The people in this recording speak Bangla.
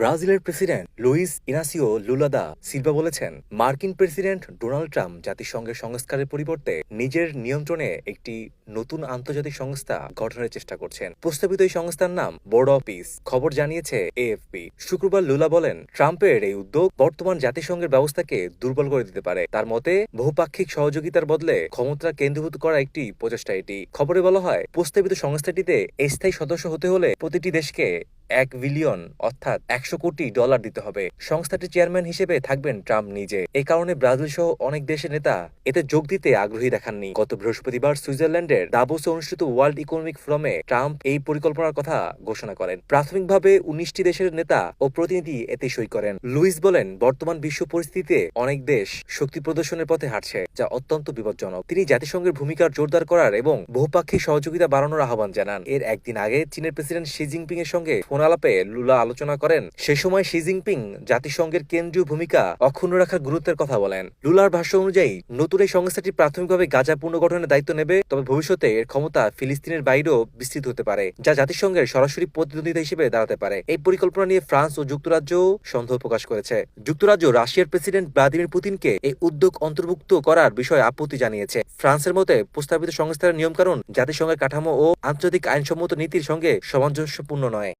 ব্রাজিলের president Luiz Inacio Lula da Silva বলেছেন, মার্কিন প্রেসিডেন্ট ডোনাল্ড ট্রাম্প জাতিসংঘের সংস্কারের পরিবর্তে নিজের নিয়ন্ত্রণে একটি নতুন আন্তর্জাতিক সংস্থা গঠনের চেষ্টা করছেন। প্রস্তাবিত এই সংস্থার নাম বোর্ড অফ পিস। খবর জানিয়েছে এএফপি। শুক্রবার লুলা বলেন, ট্রাম্পের এই উদ্যোগ বর্তমান জাতিসংঘের ব্যবস্থাকে দুর্বল করে দিতে পারে। তার মতে, বহুপাক্ষিক সহযোগিতার বদলে ক্ষমতা কেন্দ্রীভূত করা একটি প্রচেষ্টা এটি। খবরে বলা হয়, প্রস্তাবিত সংস্থাটিতে স্থায়ী সদস্য হতে হলে প্রতিটি দেশকে এক বিলিয়ন, অর্থাৎ একশো কোটি ডলার দিতে হবে। সংস্থাটির চেয়ারম্যান হিসেবে থাকবেন ট্রাম্প নিজে। এই কারণে ব্রাজিল সহ অনেক দেশের নেতা এতে যোগ দিতে আগ্রহী দেখাননি। গত বৃহস্পতিবার সুইজারল্যান্ডের দাবোসে অনুষ্ঠিত ওয়ার্ল্ড ইকোনমিক ফোরামে ট্রাম্প এই পরিকল্পনার কথা ঘোষণা করেন। প্রাথমিকভাবে উনিশটি দেশের নেতা ও প্রতিনিধি এতে সই করেন। লুইস বলেন, বর্তমান বিশ্ব পরিস্থিতিতে অনেক দেশ শক্তি প্রদর্শনের পথে হাঁটছে, যা অত্যন্ত বিপজ্জনক। তিনি জাতিসংঘের ভূমিকার জোরদার করার এবং বহুপাক্ষিক সহযোগিতা বাড়ানোর আহ্বান জানান। এর একদিন আগে চীনের প্রেসিডেন্ট শি জিনপিং এর সঙ্গে ফোন আলাপে লুলা আলোচনা করেন, সে সময় শি জিনপিং জাতিসংঘের কেন্দ্রীয় ভূমিকা অক্ষুণ্ণ রাখার গুরুত্বের কথা বলেন। লুলার ভাষ্য অনুযায়ী, নতুন এই সংস্থাটি প্রাথমিকভাবে গাজা পুনর্গঠনের দায়িত্ব নেবে, তবে ভবিষ্যতে এর ক্ষমতা ফিলিস্তিনের বাইরেও বিস্তৃত হতে পারে, যা জাতিসংঘের সরাসরি প্রতিদ্বন্দ্বিতা হিসেবে দাঁড়াতে পারে। এই পরিকল্পনা নিয়ে ফ্রান্স ও যুক্তরাজ্যও সন্দেহ প্রকাশ করেছে। যুক্তরাজ্য রাশিয়ার প্রেসিডেন্ট ভ্লাদিমির পুতিনকে এই উদ্যোগ অন্তর্ভুক্ত করার বিষয়ে আপত্তি জানিয়েছে। ফ্রান্সের মতে, প্রস্তাবিত সংস্থার নিয়মকানুন জাতিসংঘের কাঠামো ও আন্তর্জাতিক আইনসম্মত নীতির সঙ্গে সামঞ্জস্যপূর্ণ নয়।